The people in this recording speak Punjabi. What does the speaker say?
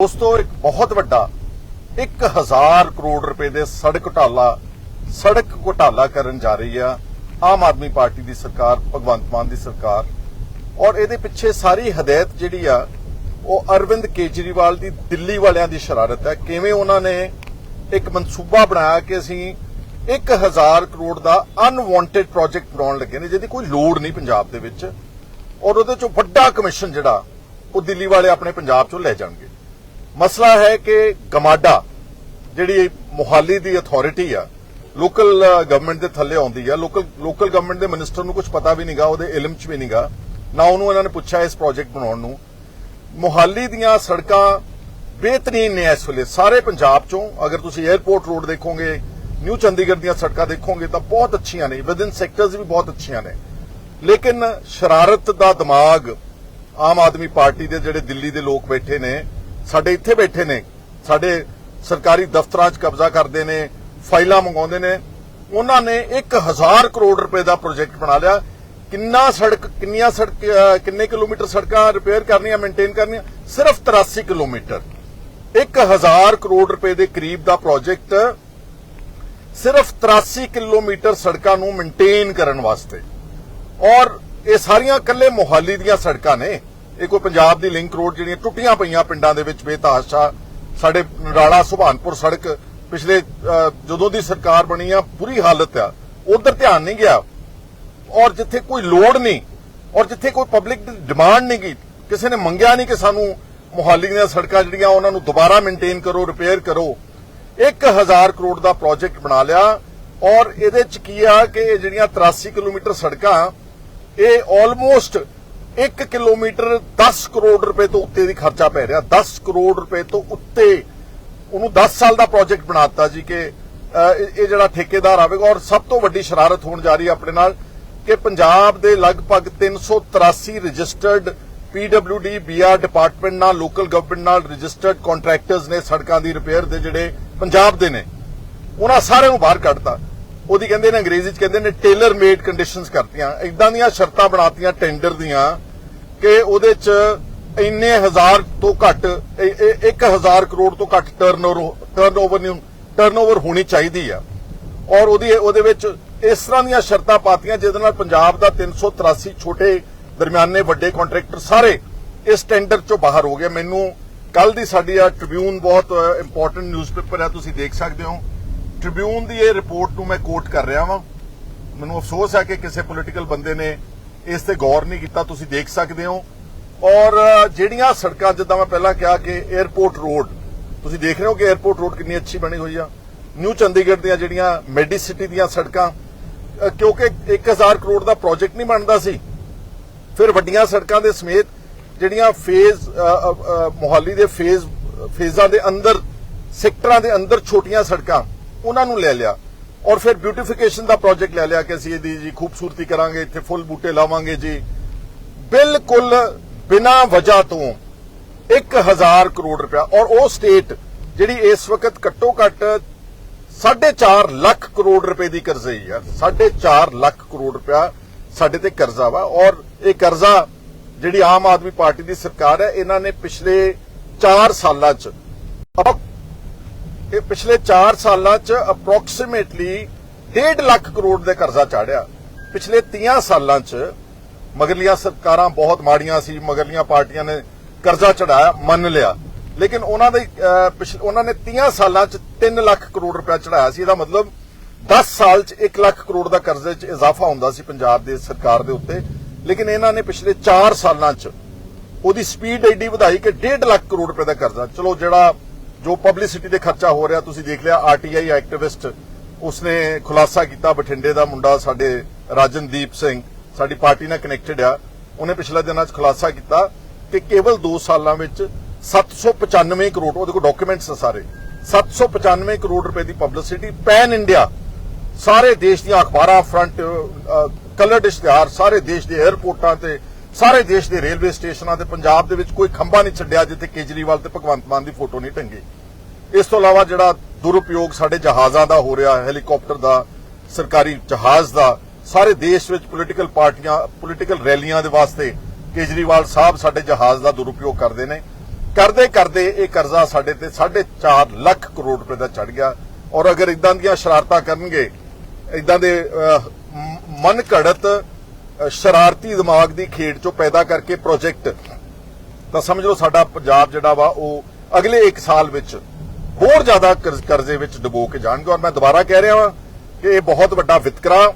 ਦੋਸਤੋ, ਇੱਕ ਬਹੁਤ ਵੱਡਾ 1000 ਕਰੋੜ ਰੁਪਏ ਦੇ ਸੜਕ ਘੁਟਾਲਾ ਸੜਕ ਘੁਟਾਲਾ ਕਰਨ ਜਾ ਰਹੀ ਆ ਆਮ ਆਦਮੀ ਪਾਰਟੀ ਦੀ ਸਰਕਾਰ, ਭਗਵੰਤ ਮਾਨ ਦੀ ਸਰਕਾਰ। ਔਰ ਇਹਦੇ ਪਿੱਛੇ ਸਾਰੀ ਹਦਾਇਤ ਜਿਹੜੀ ਆ, ਉਹ ਅਰਵਿੰਦ ਕੇਜਰੀਵਾਲ ਦੀ ਦਿੱਲੀ ਵਾਲਿਆਂ ਦੀ ਸ਼ਰਾਰਤ ਹੈ। ਕਿਵੇਂ ਉਹਨਾਂ ਨੇ ਇੱਕ ਮਨਸੂਬਾ ਬਣਾਇਆ ਕਿ ਅਸੀਂ 1000 ਕਰੋੜ ਦਾ ਅਨਵਾਂਟਡ ਪ੍ਰੋਜੈਕਟ ਬਣਾਉਣ ਲੱਗੇ ਨੇ, ਜਿਹਦੀ ਕੋਈ ਲੋੜ ਨਹੀਂ ਪੰਜਾਬ ਦੇ ਵਿੱਚ। ਔਰ ਉਹਦੇ ਚੋਂ ਵੱਡਾ ਕਮਿਸ਼ਨ ਜਿਹੜਾ, ਉਹ ਦਿੱਲੀ ਵਾਲੇ ਆਪਣੇ ਪੰਜਾਬ ਚੋਂ ਲੈ ਜਾਣਗੇ। ਮਸਲਾ ਹੈ ਕਿ ਗਮਾਡਾ, ਜਿਹੜੀ ਮੁਹਾਲੀ ਦੀ ਅਥਾਰਟੀ ਆ ਲੋਕਲ ਗਵਰਨਮੈਂਟ ਦੇ ਥੱਲੇ ਆਉਂਦੀ ਆ। ਲੋਕਲ ਲੋਕਲ ਗਵਰਨਮੈਂਟ ਦੇ ਮਿਨਿਸਟਰ ਨੂੰ ਕੁਝ ਪਤਾ ਵੀ ਨਹੀਂਗਾ ਉਹਦੇ ਇਲਮ 'ਚ ਵੀ ਨਹੀਂਗਾ ਨਾ ਉਹਨੂੰ ਇਹਨਾਂ ਨੇ ਪੁੱਛਿਆ ਇਸ ਪ੍ਰੋਜੈਕਟ ਬਣਾਉਣ ਨੂੰ। ਮੁਹਾਲੀ ਦੀਆਂ ਸੜਕਾਂ ਬਿਹਤਰੀਨ ਨੇ ਇਸ ਵੇਲੇ, ਸਾਰੇ ਪੰਜਾਬ ਚੋਂ। ਅਗਰ ਤੁਸੀਂ 에ਅਰਪੋਰਟ ਰੋਡ ਦੇਖੋਗੇ, ਨਿਊ ਚੰਡੀਗੜ੍ਹ ਦੀਆਂ ਸੜਕਾਂ ਦੇਖੋਗੇ ਤਾਂ ਬਹੁਤ ਅੱਛੀਆਂ ਨੇ। ਵਿਦਿਨ ਸੈਕਟਰਸ ਵੀ ਬਹੁਤ ਅੱਛੀਆਂ ਨੇ। ਲੇਕਿਨ ਸ਼ਰਾਰਤ ਦਾ ਦਿਮਾਗ ਆਮ ਆਦਮੀ ਪਾਰਟੀ ਦੇ ਜਿਹੜੇ ਦਿੱਲੀ ਦੇ ਲੋਕ ਬੈਠੇ ਨੇ ਸਾਡੇ ਇੱਥੇ ਬੈਠੇ ਨੇ, ਸਾਡੇ ਸਰਕਾਰੀ ਦਫ਼ਤਰਾਂ 'ਚ ਕਬਜ਼ਾ ਕਰਦੇ ਨੇ, ਫਾਈਲਾਂ ਮੰਗਾਉਂਦੇ ਨੇ, ਉਹਨਾਂ ਨੇ 1000 ਕਰੋੜ ਰੁਪਏ ਦਾ ਪ੍ਰੋਜੈਕਟ ਬਣਾ ਲਿਆ। ਕਿੰਨਾ ਸੜਕ, ਕਿੰਨੀਆਂ ਸੜਕ ਕਿੰਨੇ ਕਿਲੋਮੀਟਰ ਸੜਕਾਂ ਰਿਪੇਅਰ ਕਰਨੀਆਂ ਮੇਨਟੇਨ ਕਰਨੀਆਂ? ਸਿਰਫ 83 ਕਿਲੋਮੀਟਰ। 1000 ਕਰੋੜ ਰੁਪਏ ਦੇ ਕਰੀਬ ਦਾ ਪ੍ਰੋਜੈਕਟ ਸਿਰਫ 83 ਕਿਲੋਮੀਟਰ ਸੜਕਾਂ ਨੂੰ ਮੇਨਟੇਨ ਕਰਨ ਵਾਸਤੇ। ਔਰ ਇਹ ਸਾਰੀਆਂ ਕੱਲੇ ਮੋਹਾਲੀ ਦੀਆਂ ਸੜਕਾਂ ਨੇ। ਇਹ ਕੋਈ ਪੰਜਾਬ ਦੀ ਲਿੰਕ ਰੋਡ ਜਿਹੜੀਆਂ ਟੁੱਟੀਆਂ ਪਈਆਂ ਪਿੰਡਾਂ ਦੇ ਵਿੱਚ ਬੇਤਹਾਸ਼ਾ ਸਾਡੇ ਨਰਾਲਾ ਸੁਭਾਨਪੁਰ ਸੜਕ ਪਿਛਲੇ ਜਦੋਂ ਦੀ ਸਰਕਾਰ ਬਣੀ ਆ, ਬੁਰੀ ਹਾਲਤ ਆ। ਉਧਰ ਧਿਆਨ ਨਹੀਂ ਗਿਆ। ਔਰ ਜਿੱਥੇ ਕੋਈ ਲੋੜ ਨਹੀਂ, ਔਰ ਜਿੱਥੇ ਕੋਈ ਪਬਲਿਕ ਦੀ ਡਿਮਾਂਡ ਨਹੀਂ ਗਈ, ਕਿਸੇ ਨੇ ਮੰਗਿਆ ਨਹੀਂ ਕਿ ਸਾਨੂੰ ਮੁਹਾਲੀ ਦੀਆਂ ਸੜਕਾਂ ਜਿਹੜੀਆਂ ਉਹਨਾਂ ਨੂੰ ਦੁਬਾਰਾ ਮੇਨਟੇਨ ਕਰੋ ਰਿਪੇਅਰ ਕਰੋ। 1000 ਕਰੋੜ ਦਾ ਪ੍ਰੋਜੈਕਟ ਬਣਾ ਲਿਆ, ਔਰ ਇਹਦੇ ਚ ਕੀ ਆ ਕਿ ਇਹ ਜਿਹੜੀਆਂ 83 ਕਿਲੋਮੀਟਰ ਸੜਕਾਂ, ਇਹ ਆਲਮੋਸਟ 1 ਕਿਲੋਮੀਟਰ 10 ਕਰੋੜ ਰੁਪਏ ਤੋਂ ਉੱਤੇ ਦੀ ਖਰਚਾ ਪੈ ਰਿਹਾ। 10 ਕਰੋੜ ਰੁਪਏ ਤੋਂ ਉੱਤੇ ਉਹਨੂੰ 10 ਸਾਲ ਦਾ ਪ੍ਰੋਜੈਕਟ ਬਣਾਤਾ ਜੀ ਕਿ ਇਹ ਜਿਹੜਾ ਠੇਕੇਦਾਰ ਆਵੇਗਾ ਔਰ ਸਭ ਤੋਂ ਵੱਡੀ ਸ਼ਰਾਰਤ ਹੋਣ ਜਾ ਰਹੀ ਹੈ ਆਪਣੇ ਨਾਲ ਕਿ ਪੰਜਾਬ ਦੇ ਲਗਭਗ 383 ਰਜਿਸਟਰਡ PWD BR ਡਿਪਾਰਟਮੈਂਟ ਨਾਲ ਲੋਕਲ ਗਵਰਨਮੈਂਟ ਨਾਲ ਰਜਿਸਟਰਡ ਕੰਟਰੈਕਟਰਸ ਨੇ ਸੜਕਾਂ ਦੀ ਰਿਪੇਅਰ ਦੇ ਜਿਹੜੇ ਪੰਜਾਬ ਦੇ ਨੇ, ਉਹਨਾਂ ਸਾਰਿਆਂ ਨੂੰ ਬਾਹਰ ਕੱਢਤਾ। ਉਹਦੀ ਕਹਿੰਦੇ ਨੇ ਅੰਗਰੇਜ਼ੀ ਚ ਕਹਿੰਦੇ ਨੇ ਟੇਲਰ ਮੇਡ ਕੰਡੀਸ਼ਨਸ ਕਰਤੀਆਂ। ਇਦਾਂ ਦੀਆਂ ਸ਼ਰਤਾਂ ਬਣਾਤੀਆਂ ਟੈਂਡਰ ਦੀਆਂ ਕਿ ਉਹਦੇ ਚ ਇੰਨੇ ਹਜ਼ਾਰ ਤੋਂ ਘੱਟ 1000 ਕਰੋੜ ਤੋਂ ਘੱਟ ਟਰਨਓਵਰ ਟਰਨਓਵਰ ਨਹੀਂ ਟਰਨਓਵਰ ਹੋਣੀ ਚਾਹੀਦੀ ਆ। ਔਰ ਉਹਦੀ, ਉਹਦੇ ਵਿੱਚ ਇਸ ਤਰ੍ਹਾਂ ਦੀਆਂ ਸ਼ਰਤਾਂ ਪਾਤੀਆਂ, ਜਿਹਦੇ ਨਾਲ ਪੰਜਾਬ ਦਾ 383 ਛੋਟੇ ਦਰਮਿਆਨੇ ਵੱਡੇ ਕੰਟਰੈਕਟਰ ਸਾਰੇ ਇਸ ਟੈਂਡਰ ਚੋਂ ਬਾਹਰ ਹੋ ਗਏ। ਮੈਨੂੰ ਕੱਲ ਦੀ ਸਾਡੀ ਆ ਟ੍ਰਿਬਿਊਨ ਬਹੁਤ ਇੰਪੋਰਟੈਂਟ ਨਿਊਜ਼ਪੇਪਰ ਹੈ ਤੁਸੀਂ ਦੇਖ ਸਕਦੇ ਹੋ। ਟ੍ਰਿਬਿਊਨ ਦੀ ਇਹ ਰਿਪੋਰਟ ਨੂੰ ਮੈਂ ਕੋਟ ਕਰ ਰਿਹਾ ਵਾਂ। ਮੈਨੂੰ ਅਫਸੋਸ ਹੈ ਕਿ ਕਿਸੇ ਪੋਲੀਟੀਕਲ ਬੰਦੇ ਨੇ ਇਸ ਤੇ ਗੌਰ ਨਹੀਂ ਕੀਤਾ ਤੁਸੀਂ ਦੇਖ ਸਕਦੇ ਹੋ। ਔਰ ਜਿਹੜੀਆਂ ਸੜਕਾਂ ਜਿੱਦਾਂ ਮੈਂ ਪਹਿਲਾਂ ਕਿਹਾ ਕਿ 에ਅਰਪੋਰਟ ਰੋਡ ਤੁਸੀਂ ਦੇਖ ਰਹੇ ਹੋ ਕਿ 에ਅਰਪੋਰਟ ਰੋਡ ਕਿੰਨੀ ਅੱਛੀ ਬਣੀ ਹੋਈ ਆ। ਨਿਊ ਚੰਡੀਗੜ੍ਹ ਦੀਆਂ ਜਿਹੜੀਆਂ ਮੈਡੀਸਿਟੀ ਦੀਆਂ ਸੜਕਾਂ ਅ, ਕਿਉਂਕਿ 1000 ਕਰੋੜ ਦਾ ਪ੍ਰੋਜੈਕਟ ਨਹੀਂ ਬਣਦਾ ਸੀ। ਫਿਰ ਵੱਡੀਆਂ ਸੜਕਾਂ ਦੇ ਸਮੇਤ ਜਿਹੜੀਆਂ ਫੇਜ਼ ਅ, ਮੁਹਾਲੀ ਦੇ ਫੇਜ਼ ਫੇਜ਼ਾਂ ਦੇ ਅੰਦਰ ਸੈਕਟਰਾਂ ਦੇ ਅੰਦਰ ਛੋਟੀਆਂ ਸੜਕਾਂ ਉਹਨਾਂ ਨੂੰ ਲੈ ਲਿਆ। ਔਰ ਫਿਰ ਬਿਊਟੀਫਿਕੇਸ਼ਨ ਦਾ ਪ੍ਰੋਜੈਕਟ ਲੈ ਲਿਆ ਕਿ ਅਸੀਂ ਇਹਦੀ ਜੀ ਖੂਬਸੂਰਤੀ ਕਰਾਂਗੇ, ਇੱਥੇ ਫੁੱਲ ਬੂਟੇ ਲਾਵਾਂਗੇ ਜੀ। ਬਿਲਕੁਲ ਬਿਨਾਂ ਵਜ੍ਹਾ ਤੋਂ 1000 ਕਰੋੜ ਰੁਪਇਆ ਔਰ ਉਹ ਸਟੇਟ ਜਿਹੜੀ ਇਸ ਵਕਤ ਘੱਟੋ ਘੱਟ 4.5 ਲੱਖ ਕਰੋੜ ਰੁਪਏ ਦੀ ਕਰਜ਼ੇ ਆ। 4.5 ਲੱਖ ਕਰੋੜ ਰੁਪਇਆ ਸਾਡੇ ਤੇ ਕਰਜ਼ਾ ਵਾ ਔਰ ਇਹ ਕਰਜ਼ਾ ਜਿਹੜੀ ਆਮ ਆਦਮੀ ਪਾਰਟੀ ਦੀ ਸਰਕਾਰ ਹੈ, ਇਹਨਾਂ ਨੇ ਪਿਛਲੇ 4 ਸਾਲਾਂ 'ਚ ਇਹ ਪਿਛਲੇ 4 ਸਾਲਾਂ 'ਚ ਅਪਰੋਕਸੀਮੇਟਲੀ 1.5 ਲੱਖ ਕਰੋੜ ਦੇ ਕਰਜ਼ਾ ਚਾੜਿਆ। ਪਿਛਲੇ 30 ਸਾਲਾਂ 'ਚ ਮਗਰਲੀਆਂ ਸਰਕਾਰਾਂ ਬਹੁਤ ਮਾੜੀਆਂ ਸੀ, ਮਗਰਲੀਆਂ ਪਾਰਟੀਆਂ ਨੇ ਕਰਜ਼ਾ ਚੜਾਇਆ, ਮੰਨ ਲਿਆ। ਲੇਕਿਨ ਉਹਨਾਂ ਦੇ ਉਹਨਾਂ ਨੇ 30 ਸਾਲਾਂ 'ਚ 3 ਲੱਖ ਕਰੋੜ ਰੁਪਇਆ ਚੜਾਇਆ ਸੀ। ਇਹਦਾ ਮਤਲਬ 10 ਸਾਲ 'ਚ 1 ਲੱਖ ਕਰੋੜ ਦਾ ਕਰਜ਼ੇ 'ਚ ਇਜ਼ਾਫਾ ਹੁੰਦਾ ਸੀ ਪੰਜਾਬ ਦੇ ਸਰਕਾਰ ਦੇ ਉੱਤੇ। ਲੇਕਿਨ ਇਹਨਾਂ ਨੇ ਪਿਛਲੇ 4 ਸਾਲਾਂ 'ਚ ਉਹਦੀ ਸਪੀਡ ਐਡੀ ਵਧਾਈ ਕਿ 1.5 ਲੱਖ ਕਰੋੜ ਰੁਪਏ ਦਾ ਕਰਜ਼ਾ। ਚਲੋ ਜਿਹੜਾ ਜੋ ਪਬਲਿਸਿਟੀ ਤੇ ਖਰਚਾ ਹੋ ਰਿਹਾ, ਤੁਸੀਂ ਦੇਖ ਲਿਆ ਆਰਟੀਆਈ ਐਕਟਿਵਿਸਟ ਉਸਨੇ ਖੁਲਾਸਾ ਕੀਤਾ ਬਠਿੰਡੇ ਦਾ ਮੁੰਡਾ, ਸਾਡੇ ਰਾਜਨਦੀਪ ਸਿੰਘ, ਸਾਡੀ ਪਾਰਟੀ ਨਾਲ ਕਨੈਕਟਡ ਆ। ਉਹਨੇ ਪਿਛਲੇ ਦਿਨਾਂ 'ਚ ਖੁਲਾਸਾ ਕੀਤਾ ਕਿ ਕੇਵਲ 2 ਸਾਲਾਂ ਵਿੱਚ 795 ਕਰੋੜ ਉਹਦੇ ਕੋਲ ਡਾਕੂਮੈਂਟਸ ਆ ਸਾਰੇ 795 ਕਰੋੜ ਰੁਪਏ ਦੀ ਪਬਲਿਸਿਟੀ ਪੈਨ ਇੰਡੀਆ ਸਾਰੇ ਦੇਸ਼ ਦੀਆਂ ਅਖਬਾਰਾਂ ਫਰੰਟ ਕਲਰਡ ਇਸ਼ਤਿਹਾਰ ਸਾਰੇ ਦੇਸ਼ ਦੇ 에ਅਰਪੋਰਟਾਂ ਤੇ ਸਾਰੇ ਦੇਸ਼ ਦੇ ਰੇਲਵੇ ਸਟੇਸ਼ਨਾਂ ਤੇ ਪੰਜਾਬ ਦੇ ਵਿੱਚ ਕੋਈ ਖੰਭਾ ਨਹੀਂ ਛੱਡਿਆ ਜਿੱਥੇ ਕੇਜਰੀਵਾਲ ਤੇ ਭਗਵੰਤ ਮਾਨ ਦੀ ਫੋਟੋ ਨਹੀਂ ਟੰਗੀ। ਇਸ ਤੋਂ ਇਲਾਵਾ ਜਿਹੜਾ ਦੁਰਉਪਯੋਗ ਸਾਡੇ ਜਹਾਜ਼ਾਂ ਦਾ ਹੋ ਰਿਹਾ, ਹੈਲੀਕਾਪਟਰ ਦਾ, ਸਰਕਾਰੀ ਜਹਾਜ਼ ਦਾ, ਸਾਰੇ ਦੇਸ਼ ਵਿੱਚ ਪੋਲੀਟੀਕਲ ਪਾਰਟੀਆਂ ਪੋਲੀਟੀਕਲ ਰੈਲੀਆਂ ਦੇ ਵਾਸਤੇ ਕੇਜਰੀਵਾਲ ਸਾਹਿਬ ਸਾਡੇ ਜਹਾਜ਼ ਦਾ ਦੁਰਉਪਯੋਗ ਕਰਦੇ ਨੇ। ਕਰਦੇ ਕਰਦੇ ਇਹ ਕਰਜ਼ਾ ਸਾਡੇ ਤੇ 4.5 ਲੱਖ ਕਰੋੜ ਰੁਪਏ ਦਾ ਚੜ ਗਿਆ। ਔਰ ਅਗਰ ਇਦਾਂ ਦੀਆਂ ਸ਼ਰਾਰਤਾਂ ਕਰਨਗੇ ਇਦਾਂ ਦੇ ਮਨ ਘੜਤ ਸ਼ਰਾਰਤੀ ਦਿਮਾਗ ਦੀ ਖੇਡ ਚੋਂ ਪੈਦਾ ਕਰਕੇ ਪ੍ਰੋਜੈਕਟ ਤਾਂ ਸਮਝ ਲਓ ਸਾਡਾ ਪੰਜਾਬ ਜਿਹੜਾ ਵਾ, ਉਹ ਅਗਲੇ 1 ਸਾਲ ਵਿੱਚ ਹੋਰ ਜ਼ਿਆਦਾ ਕਰਜ਼- ਕਰਜ਼ੇ ਵਿੱਚ ਡੁਬੋ ਕੇ ਜਾਣਗੇ। ਔਰ ਮੈਂ ਦੁਬਾਰਾ ਕਹਿ ਰਿਹਾ ਹਾਂ ਕਿ ਇਹ ਬਹੁਤ ਵੱਡਾ ਵਿਤਕਰਾ